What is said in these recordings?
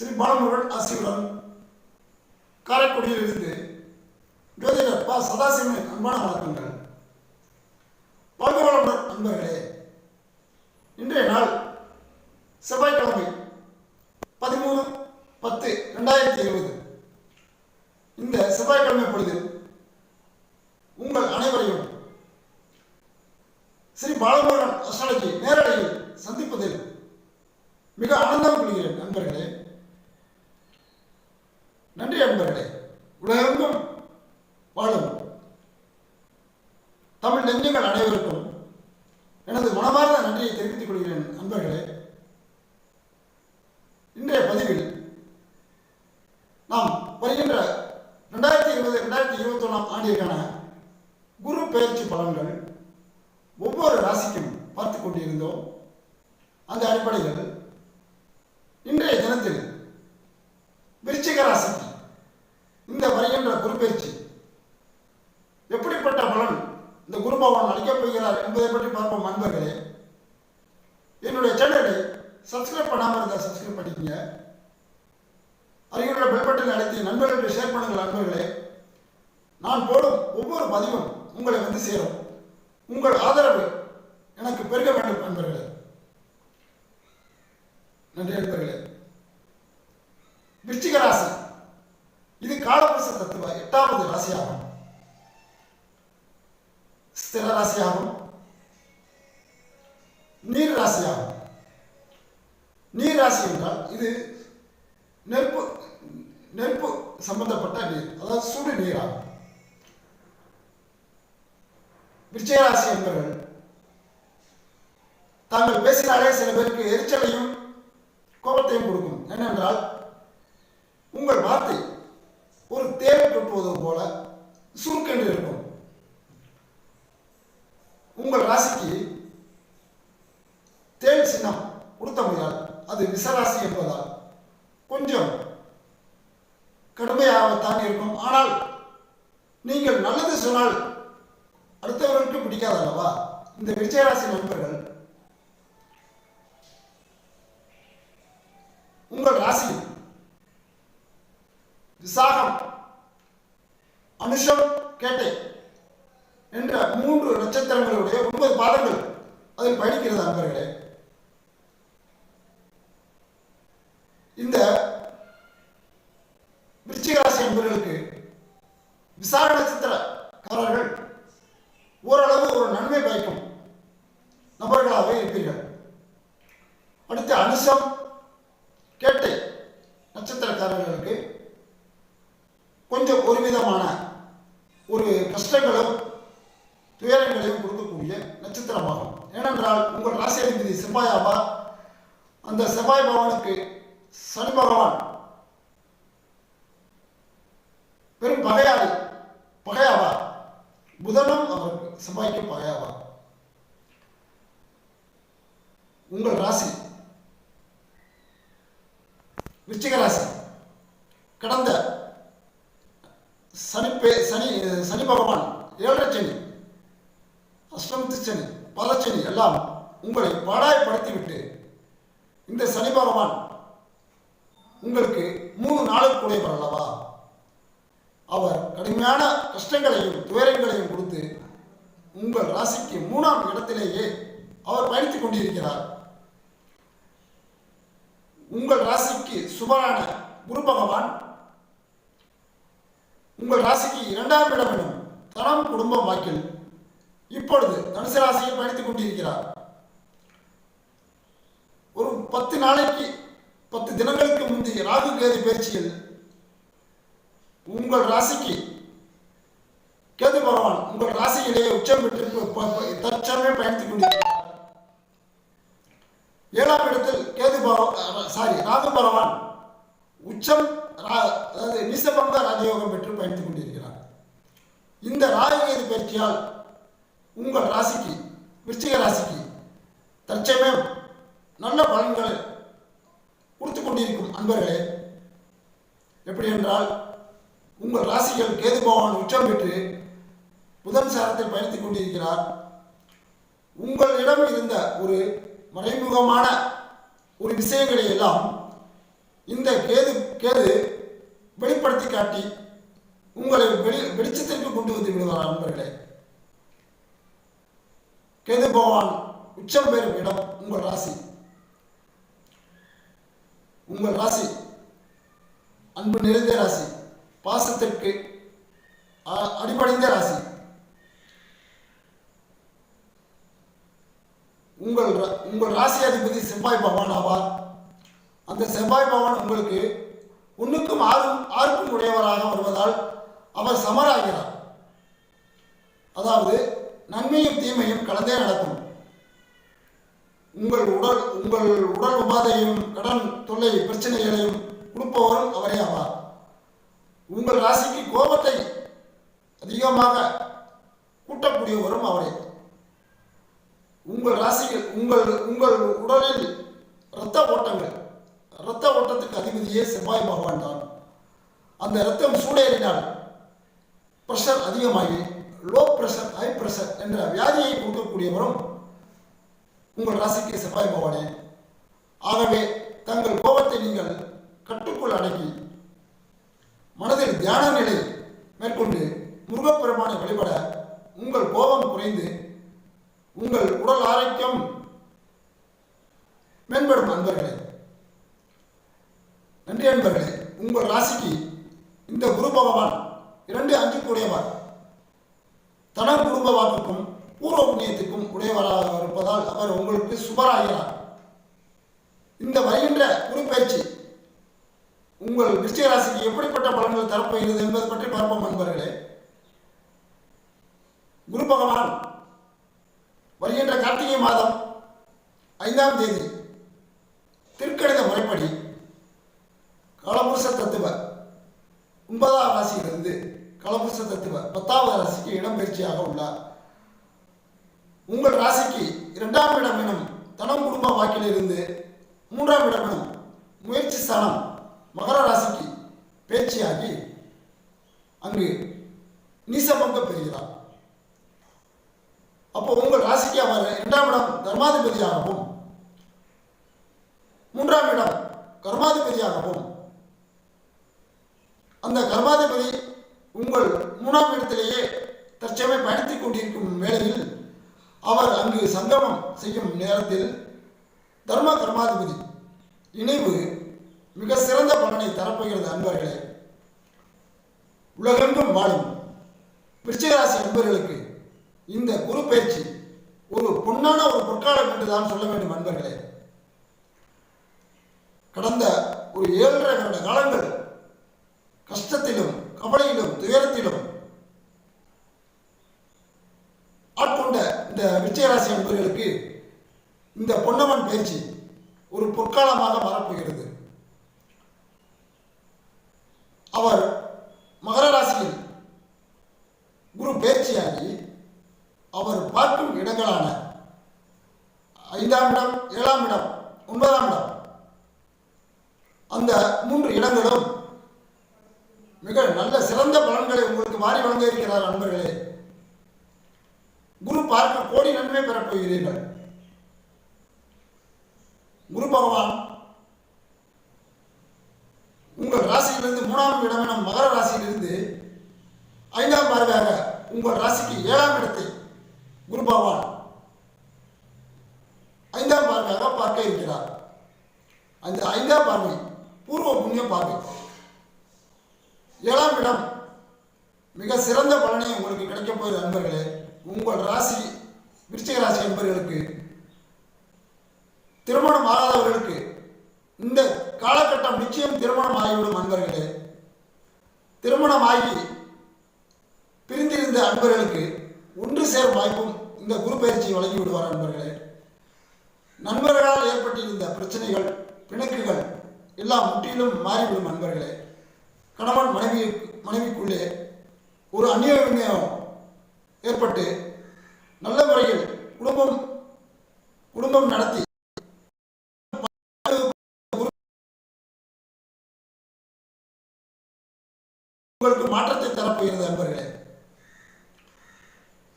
ஸ்ரீ பாலமுருகன் ஆசியுடன் காரைக்குடியில் இருந்து ஜோதிடர் ப. சதாசிவன் அன்பான வணக்கங்கள். வாழ்வுவளமுடன் நண்பர்களே இன்றைய நாள் செவ்வாய்க்கிழமை பதிமூணு பத்து ரெண்டாயிரத்தி இருபது. இந்த செவ்வாய்க்கிழமை பொழுதில் உங்கள் அனைவரையும் ஸ்ரீ பாலமுருகன் அஸ்ட்ராலஜி நேரடியில் சந்திப்பதில் மிக ஆனந்தம் கொள்கிறேன் நண்பர்களே நன்றி நண்பர்களே உலகெங்கும் வாழும் தமிழ் நெஞ்சங்கள் அனைவருக்கும் எனது மனமார்ந்த நன்றியை தெரிவித்துக் கொள்கிறேன் நண்பர்களே இன்றைய பதிவில் நாம் வருகின்ற ரெண்டாயிரத்தி இருபது ரெண்டாயிரத்தி இருபத்தி ஒன்றாம் ஆண்டிற்கான குரு பெயர்ச்சி பலன்கள் ஒவ்வொரு ராசிக்கும் பார்த்து கொண்டிருந்தோம் அந்த அடிப்படையில் இன்றைய தினத்தில் விருச்சிக ராசிக்கு இந்த வருகின்ற குரு பயிற்சி எப்படிப்பட்ட பலன் இந்த குரு பகவான் அளிக்கப் போகிறார் என்பதை பற்றி பார்ப்போம் நண்பர்களே என்னுடைய சேனலை சப்ஸ்கிரைப் பண்ணாமல் இருந்தால் சப்ஸ்கிரைப் பண்ணிக்கங்க அருகிலுள்ள பெல் பட்டனை அழைத்து நண்பர்களுக்கு ஷேர் பண்ணுங்கள் நண்பர்களே நான் போடும் ஒவ்வொரு பதிவும் உங்களை வந்து சேரும் உங்கள் ஆதரவு எனக்கு பெருக வேண்டும் நண்பர்களே நன்றி நண்பர்களே விருச்சிக ராசி இது காலபுருஷ தத்துவ எட்டாவது ராசியாகும். ஸ்திர ராசியாகும். நீர் ராசியாகும். நீர் ராசி என்றால் இது நெருப்பு நெருப்பு சம்பந்தப்பட்ட நீர் அதாவது சுடு நீராகும் விருச்சிக ராசி என்பவர்கள் தாங்கள் பேசினாலே சில பேருக்கு எரிச்சலையும் கோபத்தையும் கொடுக்கும் என்னென்றால் உங்கள் வார்த்தை ஒரு தேவை கொட்டுவது போல சுருக்கென்று இருக்கும். உங்கள் ராசிக்கு தேள் சின்னம் கொடுத்தபடியால் அது விசராசி என்பதால் கொஞ்சம் கடுமையாகத்தான் இருக்கும். ஆனால் நீங்கள் நல்லது சொன்னால் அடுத்தவர்களுக்கு பிடிக்காத அல்லவா? இந்த விஜயராசி நண்பர்கள் உங்கள் ராசியில் விசாகம். அனுஷம் கேட்டை என்ற மூன்று நட்சத்திரங்களுடைய ஒன்பது பாதங்கள் அதில் பயணிக்கிறது அன்பர்களே. இந்த விருச்சிக ராசி விசாரணை கொஞ்சம் ஒரு விதமான ஒரு கஷ்டங்களும் துயரங்களையும் கொடுக்கக்கூடிய நட்சத்திரமாகும். ஏனென்றால் உங்கள் ராசி அதிபதி செவ்வாய் அந்த செவ்வாய் பகவானுக்கு சனி பகவான் பெரும் பகையாளி பகையாவார் புதனும் அவருக்கு செவ்வாய்க்கு பகையாவார் உங்கள் ராசி விருச்சிக ராசி கடந்த சனி பே சனி சனி பகவான் ஏழரை சனி அஷ்டமத்து சனி பலச்சனி எல்லாம் உங்களை பாடாயப்படுத்திவிட்டு இந்த சனி பகவான் உங்களுக்கு மூணு நாளுக்குடையவர் அல்லவா? அவர் கடுமையான கஷ்டங்களையும் துயரங்களையும் கொடுத்து உங்கள் ராசிக்கு மூணாம் இடத்திலேயே அவர் பயணித்துக் கொண்டிருக்கிறார். உங்கள் ராசிக்கு சுபரான குரு பகவான் உங்கள் ராசிக்கு இரண்டாம் இடம் எனும் தனம் குடும்பம் வாக்கில் இப்பொழுது தனுசு ராசியை பயணித்துக் கொண்டிருக்கிறார். ஒரு பத்து நாளைக்கு பத்து தினங்களுக்கு முந்தைய ராகு கேது பயிற்சியில் உங்கள் ராசிக்கு கேது பகவான் உங்கள் ராசியிலேயே உச்சம் பெற்று ப- தற்சமயம் பயணித்துக் கொண்டிருக்கிறார். ஏழாம் இடத்தில் கேது பகவான் சாரி ராகு பகவான் உச்சம் அதாவது நிசபங்க ராஜயோகம் பெற்று பயணித்துக் கொண்டிருக்கிறார். இந்த ராகுகேது பயிற்சியால் உங்கள் ராசிக்கு விருச்சிக ராசிக்கு தற்சமயம் நல்ல பலன்களை கொடுத்து கொண்டிருக்கும் அன்பர்களே எப்படி என்றால் உங்கள் ராசிகள் கேது பகவான் உச்சம் பெற்று புதன் சாரத்தில் பயணித்துக் கொண்டிருக்கிறார். உங்களிடம் இருந்த ஒரு மறைமுகமான ஒரு விஷயங்களை எல்லாம் இந்த கேது கேது வெளிப்படுத்தி காட்டி உங்களை வெளி வெளிச்சத்திற்கு கொண்டு வந்து விடுவார் நண்பர்களே கேது பகவான் உச்சம் பெறும் இடம் உங்கள் ராசி. உங்கள் ராசி அன்பு நிறைந்த ராசி. பாசத்திற்கு அடிப்படைந்த ராசி. உங்கள் உங்கள் ராசி அதிபதி செவ்வாய் பகவான் ஆவார். அந்த செவ்வாய் பகவான் உங்களுக்கு ஒன்றுக்கும் ஆறும் ஆறுக்கும் உடையவராக வருவதால் அவர் சமராகிறார். அதாவது நன்மையும் தீமையும் கலந்தே நடக்கும். உங்கள் உடல் உங்கள் உடல் உபாதையும் கடன் தொல்லை பிரச்சனைகளையும் கொடுப்பவரும் அவரே ஆவார். உங்கள் ராசிக்கு கோபத்தை அதிகமாக கூட்டக்கூடியவரும் அவரே. உங்கள் ராசியில் உங்கள் உங்கள் உடலில் இரத்த ஓட்டங்கள் இரத்த ஓட்டத்துக்கு அதிபதியே செவ்வாய் பகவான் தான். அந்த இரத்தம் சூடேறினால் ப்ரெஷர் அதிகமாகி லோ ப்ரெஷர் ஹை ப்ரெஷர் என்ற வியாதியை கொடுக்கக்கூடியவரும் உங்கள் ராசிக்கு செவ்வாய் பகவானே. ஆகவே தங்கள் கோபத்தை நீங்கள் கட்டுக்குள் அடக்கி மனதில் தியான நிலை மேற்கொண்டு முருகப்பெருமானை வழிபட உங்கள் கோபம் குறைந்து உங்கள் உடல் ஆரோக்கியம் மேம்படும் அன்பர்களே. நன்றி அன்பர்களே உங்கள் ராசிக்கு இந்த குரு பகவான் இரண்டு அஞ்சு கூடியவர் தன குடும்ப வாக்குக்கும் பூர்வ புண்ணியத்துக்கும் உடையவராக இருப்பதால் அவர் உங்களுக்கு சுபராகிறார். இந்த வருகின்ற குரு பயிற்சி உங்கள் விருச்சிக ராசிக்கு எப்படிப்பட்ட பலன்கள் தரப்போகிறது என்பது பற்றி பார்ப்போம் நண்பர்களே குரு பகவான் வருகின்ற கார்த்திகை மாதம் ஐந்தாம் தேதி திருக்கணித முறைப்படி காலபுருஷ தத்துவ ஒன்பதாம் ராசியிலிருந்து காலபுருஷ தத்துவ பத்தாவது ராசிக்கு இடம்பெயர்ச்சியாக உள்ளார் உங்கள் ராசிக்கு இரண்டாம் இடம் எனும் தனம் குடும்ப வாக்கிலிருந்து மூன்றாம் இடம் எனும் முயற்சி ஸ்தானம் மகர ராசிக்கு பேச்சியாகி அங்கு நீசபங்க பெறுகிறார். அப்போ உங்கள் ராசிக்கு அவர் இரண்டாம் இடம் தர்மாதிபதியாகவும் மூன்றாம் இடம் கர்மாதிபதியாகவும். அந்த கர்மாதிபதி உங்கள் மூணாம் இடத்திலேயே தற்சமயம் பயணித்துக் கொண்டிருக்கும் வேளையில் அவர் அங்கு சங்கமம் செய்யும் நேரத்தில் தர்ம கர்மாதிபதி இணைவு மிக சிறந்த பலனை தரப்போகிறது அன்பர்களே. உலகெங்கும் வாழும் விருச்சிகராசி அன்பர்களுக்கு இந்த குரு பயிற்சி ஒரு பொன்னான ஒரு பொற்காலம் என்று தான் சொல்ல வேண்டும் அன்பர்களே. கடந்த ஒரு ஏழரை வருட காலங்கள் கஷ்டத்திலும் கவலையிலும் துயரத்திலும் ஆட்கொண்ட இந்த விருச்சிகராசி அன்பர்களுக்கு இந்த பொன்னவன் பயிற்சி ஒரு பொற்காலமாக மாறப்போகிறது. அவர் மகர ராசியில் குரு பயிற்சியாகி அவர் பார்க்கும் இடங்களான ஐந்தாம் இடம் ஏழாம் இடம் ஒன்பதாம் இடம். அந்த மூன்று இடங்களும் மிக நல்ல சிறந்த பலன்களை உங்களுக்கு மாறி வழங்க இருக்கிறார் நண்பர்களே குரு பார்க்க கோடி நன்மை பெறப் போகிறீர்கள். குரு பகவான் உங்கள் ராசியிலிருந்து மூணாம் இடமான என மகர ராசியிலிருந்து ஐந்தாம் பார்வையாக உங்கள் ராசிக்கு ஏழாம் இடத்தை குரு பகவான் ஐந்தாம் பார்வையாக பார்க்க இருக்கிறார் அந்த ஐந்தாம் பார்வை பூர்வ புண்ணிய பார்வை ஏழாம் இடம் மிக சிறந்த பலனை உங்களுக்கு கிடைக்கப் போகுது நண்பர்களே உங்கள் ராசி விருச்சிக ராசி நண்பர்களுக்கு திருமணம் ஆகாதவர்களுக்கு இந்த காலகட்டம் நிச்சயம் திருமணம் ஆகிவிடும் நண்பர்களே திருமணம் ஆகி பிரிந்திருந்த அன்பர்களுக்கு ஒன்று சேரும் வாய்ப்பும் இந்த குரு பயிற்சி வழங்கி விடுவார் நண்பர்களால் ஏற்பட்டிருந்த பிரச்சனைகள் பிணக்குகள் எல்லாம் முற்றிலும் மாறிவிடும் நண்பர்களே கணவன் மனைவி மனைவிக்குள்ளே ஒரு அந்நியம் ஏற்பட்டு நல்ல முறையில் குடும்பம் குடும்பம் நடத்தி உங்களுக்கு மாற்றத்தை தரப்போகிறது நண்பர்களே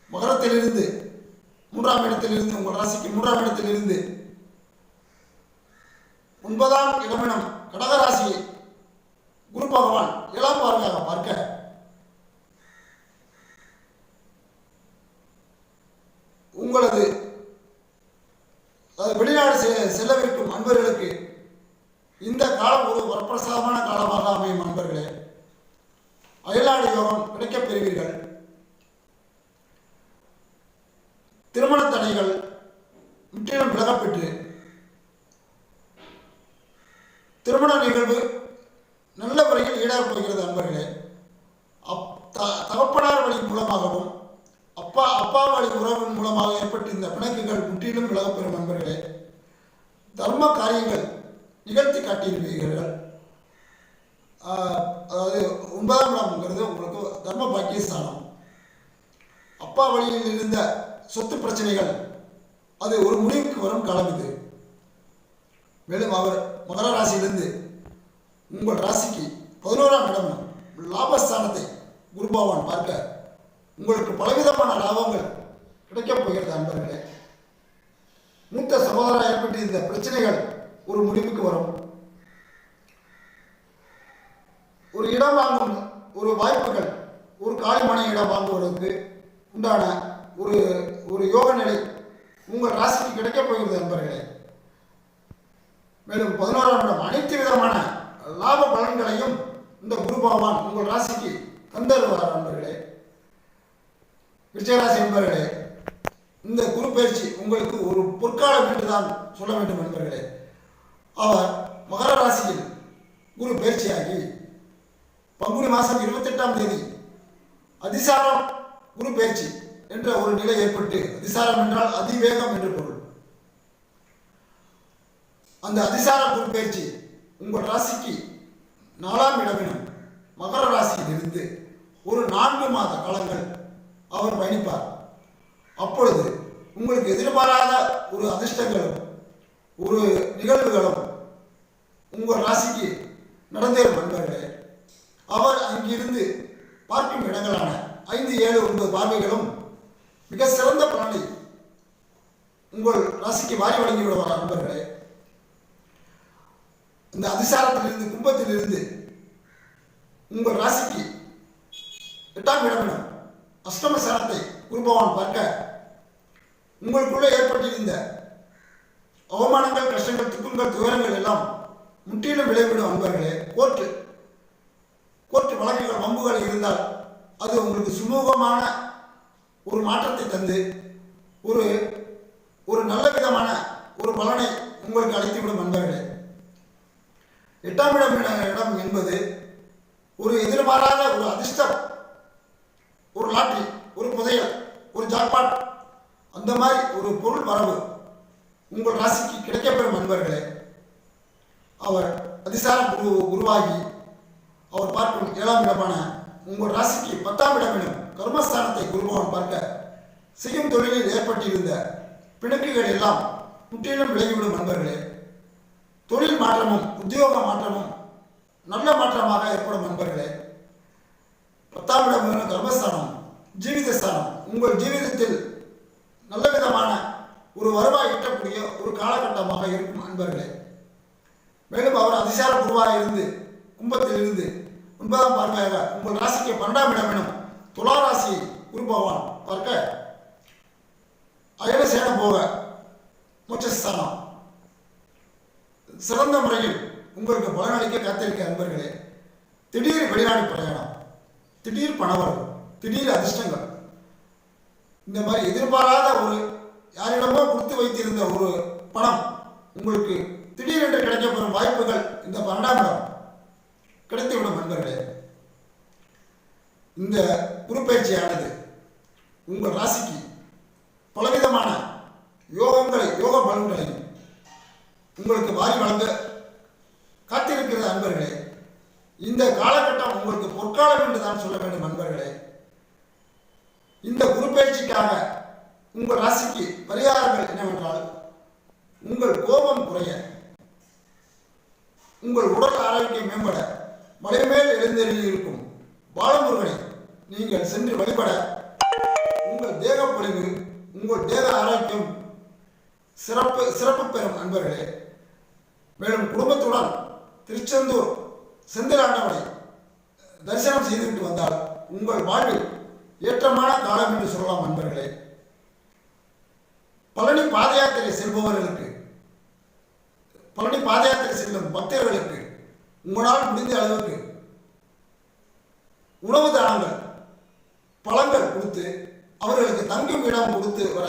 மகரத்திலிருந்து மூன்றாம் இடத்திலிருந்து உங்கள் ராசிக்கு மூன்றாம் இடத்திலிருந்து ஒன்பதாம் இடமிடம் கடகராசியை குரு பகவான் இளம் பார்வையாக பார்க்க. உங்களது அதாவது வெளிநாடு செ- செல்லவிருக்கும் அன்பர்களுக்கு இந்த காலம் ஒரு வரப்பிரசாதமான காலமாக அமையும் அன்பர்களே. பெறுவீர்கள் திருமண தடைகள் முற்றிலும் விலகப்பெற்று திருமண நிகழ்வு நல்ல முறையில் ஈடாகப் போகிறது அன்பர்களே. அப் த- தகப்பனார் வழி மூலமாகவும் அப்பா அப்பா வழி உறவின் மூலமாக ஏற்பட்ட இந்த பிணக்குகள் முற்றிலும் விலகப்பெறும் நண்பர்களே தர்ம காரியங்கள் நிகழ்த்தி காட்டியிருப்பீர்கள் அதாவது ஒன்பதாம் இடம்ங்கிறது உங்களுக்கு தர்ம பாக்கியஸ்தானம் அப்பா வழியில் இருந்த சொத்து பிரச்சனைகள் அது ஒரு முடிவுக்கு வரும் காலம் இது. மேலும் அவர் மகர ராசியிலிருந்து உங்கள் ராசிக்கு பதினோராம் இடம் லாபஸ்தானத்தை குருபாவான் பார்க்க உங்களுக்கு பலவிதமான லாபங்கள் கிடைக்கப் போகிறது அன்பர்களே. மூத்த சகோதரா ஏற்பட்டிருந்த இந்த பிரச்சனைகள் ஒரு முடிவுக்கு வரும். ஒரு இடம் வாங்கும் ஒரு வாய்ப்புகள் ஒரு காலிமான இடம் வாங்குவதற்கு உண்டான ஒரு ஒரு யோக நிலை உங்கள் ராசிக்கு கிடைக்கப் போகிறது நண்பர்களே மேலும் பதினோராம் இடம் அனைத்து விதமான லாப பலன்களையும் இந்த குரு பகவான் உங்கள் ராசிக்கு தந்தருவார் நண்பர்களே விஜயராசி நண்பர்களே இந்த குரு பயிற்சி உங்களுக்கு ஒரு பொற்காலம் என்று தான் சொல்ல வேண்டும் நண்பர்களே அவர் மகர ராசியில் குரு பயிற்சியாகி பங்குனி மாதம் இருபத்தெட்டாம் தேதி அதிசாரம் குரு பேச்சு என்ற ஒரு நிலை ஏற்பட்டு அதிசாரம் என்றால் அதிவேகம் என்று பொருள். அந்த அதிசார குரு பயிற்சி உங்கள் ராசிக்கு நாலாம் இடமினம் மகர ராசியில் இருந்து ஒரு நான்கு மாத காலங்கள் அவர் பயணிப்பார். அப்பொழுது உங்களுக்கு எதிர்பாராத ஒரு அதிர்ஷ்டங்களும் ஒரு நிகழ்வுகளும் உங்கள் ராசிக்கு நடந்தேறும் நண்பர்களே அவர் அங்கிருந்து பார்க்கும் இடங்களான ஐந்து ஏழு ஒன்பது பார்வைகளும் மிக சிறந்த பலனை உங்கள் ராசிக்கு வாரி வழங்கி விடுவார் நண்பர்களே? இந்த அதிசாரத்திலிருந்து கும்பத்திலிருந்து உங்கள் ராசிக்கு எட்டாம் இடமிடம் அஷ்டம சாரத்தை குருபவான் பார்க்க உங்களுக்குள்ளே ஏற்பட்டிருந்த அவமானங்கள் கஷ்டங்கள் துக்கங்கள் துயரங்கள் எல்லாம் முற்றிலும் விளைவிடும் அன்பர்களே கோர்ட்டு கோர்ட்டு வழக்குகள் வம்புகள் இருந்தால் அது உங்களுக்கு சுமூகமான ஒரு மாற்றத்தை தந்து ஒரு ஒரு நல்ல விதமான ஒரு பலனை உங்களுக்கு அளித்துவிடும் நண்பர்களே. எட்டாம் இடம் என- இடம் என்பது ஒரு எதிர்பாராத ஒரு அதிர்ஷ்டம் ஒரு லாட்ரி ஒரு புதையல் ஒரு ஜாக்பாட் அந்த மாதிரி ஒரு பொருள் வரவு உங்கள் ராசிக்கு கிடைக்கப்பெறும் நண்பர்களே. அவர் அதிசாரம் குரு உருவாகி அவர் பார்க்கும் ஏழாம் இடமான உங்கள் ராசிக்கு பத்தாம் இடம் எனும் கர்மஸ்தானத்தை குருபவன் பார்க்க செய்யும் தொழிலில் ஏற்பட்டிருந்த பிணக்குகள் எல்லாம் முற்றிலும் விலகிவிடும் நண்பர்களே. தொழில் மாற்றமும் உத்தியோக மாற்றமும் நல்ல மாற்றமாக ஏற்படும் நண்பர்களே. பத்தாம் இடம் எனும் கர்மஸ்தானம் ஜீவிதஸ்தானம் உங்கள் ஜீவிதத்தில் நல்ல விதமான ஒரு வருவாய் ஈட்டக்கூடிய ஒரு காலகட்டமாக இருக்கும் நண்பர்களே. மேலும் அவர் அதிசார குருவாக இருந்து கும்பத்தில் இருந்து ஒன்பதாம் பார்வையாக உங்கள் ராசிக்கு பன்னெண்டாம் இடம் எனும் துலா ராசி குரு பகவான் பார்க்க அயன சேன போக மோட்சஸ்தானம். சிறந்த முறையில் உங்களுக்கு பலனளிக்க காத்திருக்க அன்பர்களே திடீர் வெளிநாடு பிரயாணம் திடீர் பணவரவு திடீர் அதிர்ஷ்டங்கள். இந்த மாதிரி எதிர்பாராத ஒரு யாரிடமோ கொடுத்து வைத்திருந்த ஒரு பணம் உங்களுக்கு திடீரென்று கிடைக்கப்பெறும் வாய்ப்புகள் இந்த பன்னெண்டாம் இடம். கிடைத்துவிடும் நண்பர்களே இந்த குருப்பயிற்சியானது உங்கள் ராசிக்கு பலவிதமான யோகங்களை யோக பலன்களை உங்களுக்கு வாரி வழங்க காத்திருக்கிறது அன்பர்களே இந்த காலகட்டம் உங்களுக்கு பொற்காலம் என்று தான் சொல்ல வேண்டும் நண்பர்களே இந்த குரு பயிற்சிக்காக உங்கள் ராசிக்கு பரிகாரங்கள் என்னவென்றால் உங்கள் கோபம் குறைய உங்கள் உடல் ஆரோக்கியம் மேம்பட மலைமேல் எழுந்தெறியில் இருக்கும் பாலமுருகனை நீங்கள் சென்று வழிபட உங்கள் தேகப்பொழிவு உங்கள் தேக ஆரோக்கியம் சிறப்பு சிறப்பு பெறும் நண்பர்களே மேலும் குடும்பத்துடன் திருச்செந்தூர் செந்திலாண்டவனை தரிசனம் செய்துவிட்டு வந்தால் உங்கள் வாழ்வில் ஏற்றமான காலம் என்று சொல்லலாம் நண்பர்களே பழனி பாத யாத்திரை செல்பவர்களுக்கு பழனி பாத யாத்திரை செல்லும் பக்தர்களுக்கு உங்களால் முடிந்த அளவுக்கு உணவு தானங்கள் பழங்கள் கொடுத்து அவர்களுக்கு தங்கும் இடம் கொடுத்து வர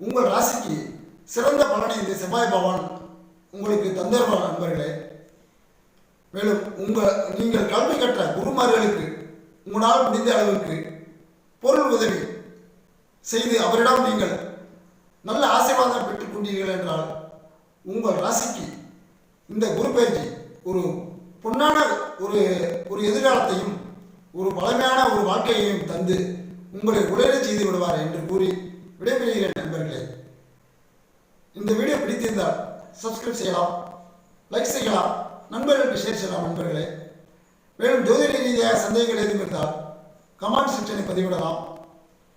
உங்கள் ராசிக்கு சிறந்த பலனை இந்த செவ்வாய் பவான் உங்களுக்கு தந்தருவார் நண்பர்களே. மேலும் உங்கள் நீங்கள் கல்வி கற்ற குருமார்களுக்கு உங்களால் முடிந்த அளவுக்கு பொருள் உதவி செய்து அவரிடம் நீங்கள் நல்ல ஆசீர்வாதம் பெற்றுக் கொண்டீர்கள் என்றால் உங்கள் ராசிக்கு இந்த குரு பயிற்சி ஒரு பொன்னான ஒரு ஒரு எதிர்காலத்தையும் ஒரு பழமையான ஒரு வாழ்க்கையையும் தந்து உங்களை உடனே செய்து விடுவார் என்று கூறி விடைபெறுகிறேன் நண்பர்களே. இந்த வீடியோ பிடித்திருந்தால் சப்ஸ்கிரைப் செய்யலாம் லைக் செய்யலாம் நண்பர்களுக்கு ஷேர் செய்யலாம் நண்பர்களே. மேலும் ஜோதிட ரீதியாக சந்தேகங்கள் எதுவும் இருந்தால் கமெண்ட் செக்ஷனை பதிவிடலாம்.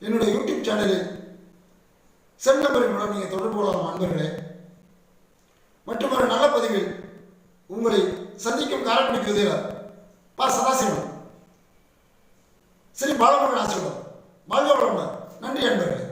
என்னுடைய யூடியூப் சேனலில் செல் நம்பரின் மூலம் நீங்கள் தொடர்பு கொள்ளலாம் நண்பர்களே. மற்றும் ஒரு நல்ல பதிவில் உங்களை சந்திக்கும் காரக்குடி ஜோதிடர் பா சதாசிவன் ஸ்ரீ பாலமுருகன் ஆசிரியர் வாழ்க வளமுடன் நன்றி நண்பர்களே